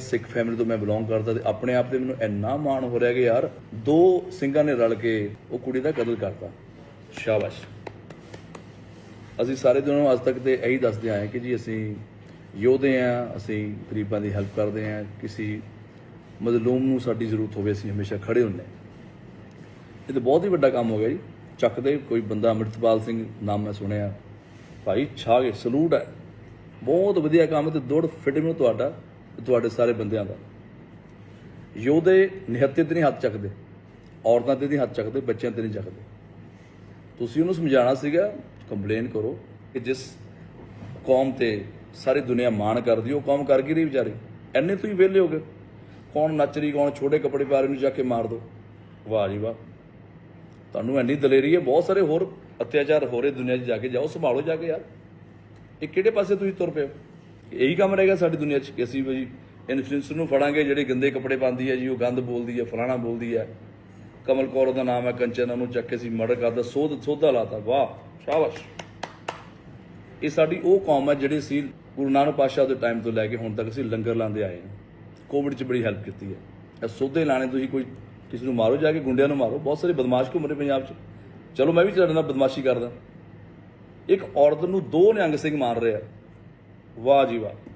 ਸਿੱਖ family ਤੋਂ ਮੈਂ belong ਕਰਦਾ ਤੇ ਆਪਣੇ ਆਪ ਤੇ ਮੈਨੂੰ ਇੰਨਾ ਮਾਣ ਹੋ ਰਿਹਾ ਕਿ ਯਾਰ ਦੋ ਸਿੰਘਾਂ ਨੇ ਰਲ ਕੇ ਉਹ ਕੁੜੀ ਦਾ ਕਤਲ ਕਰਤਾ। ਸ਼ਾਬਾਸ਼। ਅਸੀਂ ਸਾਰੇ ਦਿਨੋਂ ਅੱਜ ਤੱਕ ਤੇ ਇਹੀ ਦੱਸਦੇ ਆਏ ਕਿ ਜੀ ਅਸੀਂ ਯੋਧੇ ਆ ਅਸੀਂ ਗਰੀਬਾਂ ਦੀ ਹੈਲਪ ਕਰਦੇ ਆ ਕਿਸੇ ਮਜ਼ਲੂਮ ਨੂੰ ਸਾਡੀ ਜ਼ਰੂਰਤ ਹੋਵੇ ਅਸੀਂ ਹਮੇਸ਼ਾ ਖੜੇ ਹੁੰਦੇ ਹਾਂ। ਇਹ ਤਾਂ ਬਹੁਤ ਹੀ ਵੱਡਾ ਕੰਮ ਹੋ ਗਿਆ ਜੀ। ਚੱਕਦੇ ਕੋਈ ਬੰਦਾ ਅੰਮ੍ਰਿਤਪਾਲ ਸਿੰਘ ਨਾਮ ਮੈਂ ਸੁਣਿਆ। ਭਾਈ ਛਾਗੇ ਸਲੂਟ ਹੈ। ਬਹੁਤ ਵਧੀਆ ਕੰਮ ਤੇ ਦੌੜ ਫਿੱਟ ਮੈਨੂੰ ਤੁਹਾਡਾ। ਤੁਹਾਡੇ ਸਾਰੇ ਬੰਦਿਆਂ ਦਾ। ਯੋਧੇ ਨਿਹੱਤੇ ਤੇ ਨਹੀਂ ਹੱਥ ਚੱਕਦੇ, ਔਰਤਾਂ ਤੇ ਨਹੀਂ ਹੱਥ ਚੱਕਦੇ, ਬੱਚਿਆਂ ਤੇ ਨਹੀਂ ਚੱਕਦੇ। ਤੁਸੀਂ ਉਹਨੂੰ ਸਮਝਾਉਣਾ ਸੀਗਾ ਕੰਪਲੇਨ ਕਰੋ ਕਿ ਜਿਸ ਕੌਮ ਤੇ ਸਾਰੀ ਦੁਨੀਆ ਮਾਣ ਕਰਦੀ, ਉਹ ਕੌਮ ਕਰ ਗਈ ਰਹੀ ਵਿਚਾਰੀ। ਐਨੇ ਤੁਸੀਂ ਵਿਹਲੇ ਹੋ ਗਏ। ਕੌਣ ਨੱਚ ਰਹੀ ਕੌਣ ਛੋਟੇ ਕੱਪੜੇ ਪਾ ਰਹੀ ਨੂੰ ਜਾ ਕੇ ਮਾਰ ਦੋ। ਵਾਹ ਜੀ ਵਾਹ। ਤੁਹਾਨੂੰ ਐਨੀ ਦਲੇਰੀ ਹੈ, ਬਹੁਤ ਸਾਰੇ ਹੋਰ ਅਤਿਆਚਾਰ ਹੋ ਰਹੇ ਦੁਨੀਆ 'ਚ ਜਾ ਕੇ। ਜਾਓ, ਸੰਭਾਲੋ ਜਾ ਕੇ ਯਾਰ। ਇਹ ਕਿਹੜੇ ਪਾਸੇ ਤੁਸੀਂ ਤੁਰ ਪਏ ਹੋ? ਇਹੀ ਕੰਮ ਰਹੇਗਾ ਸਾਡੀ ਦੁਨੀਆ 'ਚ ਕਿ ਅਸੀਂ ਵੀ ਇਨਫਲੂਐਂਸਰ ਨੂੰ ਫੜਾਂਗੇ, ਜਿਹੜੇ ਗੰਦੇ ਕੱਪੜੇ ਪਾਉਂਦੀ ਹੈ ਜੀ, ਉਹ ਗੰਦ ਬੋਲਦੀ ਹੈ, ਫਲਾਣਾ ਬੋਲਦੀ ਹੈ। ਕਮਲ ਕੌਰ ਦਾ ਨਾਮ ਹੈ, ਕੰਚਨ, ਉਹਨੂੰ ਚੱਕ ਕੇ ਅਸੀਂ ਮਰਡਰ ਕਰਦਾ ਸੋਧ, ਸੋਧਾ ਲਾਤਾ, ਵਾਹ, ਸ਼ਾਬਾਸ਼। ਇਹ ਸਾਡੀ ਉਹ ਕੌਮ ਹੈ ਜਿਹੜੀ ਸੀ ਗੁਰੂ ਨਾਨਕ ਪਾਤਸ਼ਾਹ ਦੇ ਟਾਈਮ ਤੋਂ ਲੈ ਕੇ ਹੁਣ ਤੱਕ ਅਸੀਂ ਲੰਗਰ ਲਾਉਂਦੇ ਆਏ ਹਾਂ। ਕੋਵਿਡ 'ਚ ਬੜੀ ਹੈਲਪ ਕੀਤੀ ਹੈ। ਇਹ ਸੋਧੇ ਲਾਣੇ ਤੁਸੀਂ ਕੋਈ ਕਿਸੇ ਨੂੰ ਮਾਰੋ, ਜਾ ਕੇ ਗੁੰਡਿਆਂ ਨੂੰ ਮਾਰੋ। ਬਹੁਤ ਸਾਰੇ ਬਦਮਾਸ਼ ਘੁੰਮ ਰਹੇ ਪੰਜਾਬ 'ਚ। ਚਲੋ, ਮੈਂ ਵੀ ਤੁਹਾਡੇ ਨਾਲ ਬਦਮਾਸ਼ੀ ਕਰਦਾ। ਇੱਕ ਔਰਤ ਨੂੰ ਦੋ ਨਿਹੰਗ ਸਿੰਘ ਮਾਰ ਰਿਹਾ। ਵਾਹ ਜੀ ਵਾਹ।